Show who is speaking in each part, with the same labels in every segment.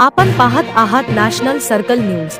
Speaker 1: आपण पाहत आहात नॅशनल सर्कल न्यूज.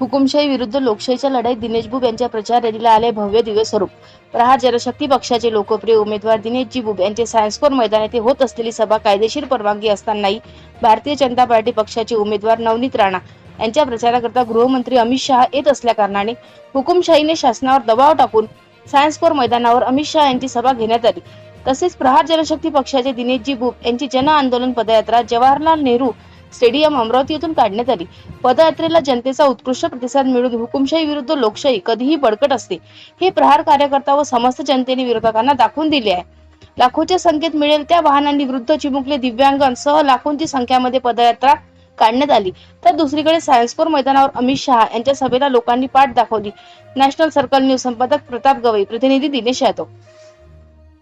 Speaker 2: हुकुमशाही विरुद्ध लोकशाहीच्या लढाईत दिनेश बुब यांच्या प्रचार रॅलीला आले भव्य दिव्य स्वरूप प्रहार जनशक्ती पक्षाचे लोकप्रिय उमेदवार दिनेशजी बुब यांचे सायन्सकोर मैदान येथे होत असलेली सभा कायदेशीर परवानगी असतानाही भारतीय जनता पार्टी पक्षाचे उमेदवार नवनीत राणा यांच्या प्रचाराकरता गृहमंत्री अमित शहा येत असल्या कारणाने हुकुमशाहीने शासनावर दबाव टाकून सायन्सकोर मैदानावर अमित शहा यांची सभा घेण्यात आली. तसेच प्रहार जनशक्ती पक्षाचे दिनेशजी बुप यांची जन आंदोलन पदयात्रा जवाहरलाल नेहरू स्टेडियम अमरावती येथून काढण्यात आली. पदयात्रेला जनतेचा उत्कृष्ट प्रतिसाद मिळून हुकुमशाही विरुद्ध लोकशाही कधीही बळकट असते. हे प्रहार कार्यकर्ता व समस्त जनतेने विरोधकांना दाखवून दिले आहे. लाखोच्या संख्येत मिळेल त्या वाहनांनी विरुद्ध चिमुकले दिव्यांगांसह लाखोंची संख्यामध्ये पदयात्रा काढण्यात आली. तर दुसरीकडे सायन्सपूर मैदानावर अमित शहा यांच्या सभेला लोकांनी पाठ दाखवली. नॅशनल सर्कल न्यूज संपादक प्रताप गवई प्रतिनिधी दिनेश यादव.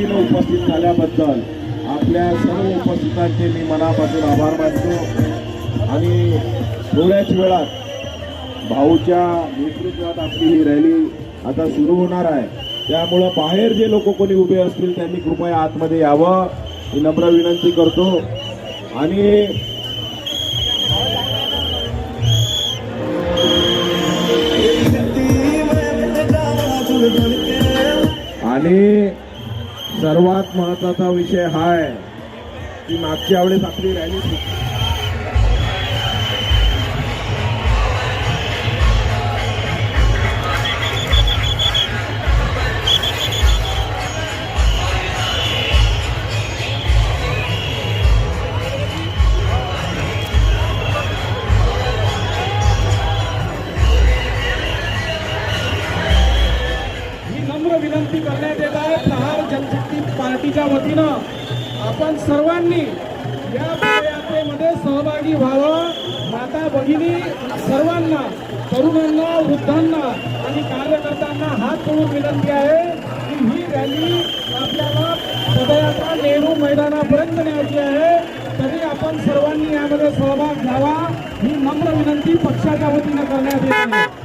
Speaker 3: ताकदीनं उपस्थित झाल्याबद्दल आपल्या सर्व उपस्थितांचे मी मनापासून आभार मानतो. आणि थोड्याच वेळात भाऊच्या नेतृत्वात आपली ही रॅली आता सुरू होणार आहे. त्यामुळं बाहेर जे लोक कोणी उभे असतील त्यांनी कृपया आतमध्ये यावं. ही नम्र विनंती करतो. आणि आणि सर्वात महत्त्वाचा विषय हा आहे की मागच्या वेळेस आपली रॅली
Speaker 4: नम्र विनंती करण्यात समितीच्या वतीनं आपण सर्वांनी या पदयात्रेमध्ये सहभागी व्हावं. माता भगिनी सर्वांना तरुणांना वृद्धांना आणि कार्यकर्त्यांना हात जोडून विनंती आहे की ही रॅली आपल्याला पदयात्रा नेहरू मैदानापर्यंत न्यायची आहे. तरी आपण सर्वांनी यामध्ये सहभाग घ्यावा. ही नम्र विनंती पक्षाच्या वतीनं करण्यात येत आहे.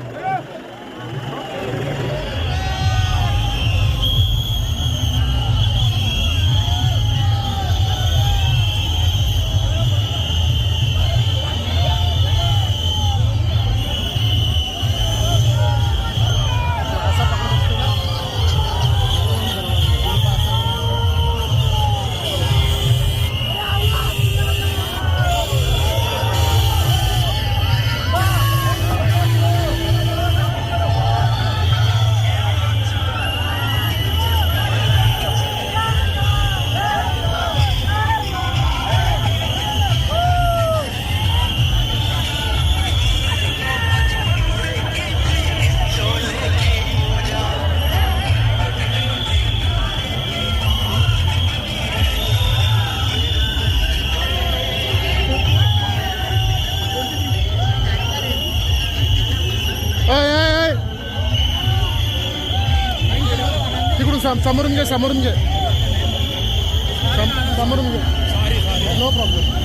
Speaker 4: सम- समोरून घे समोरून घे. सम- समोरून घे. No problem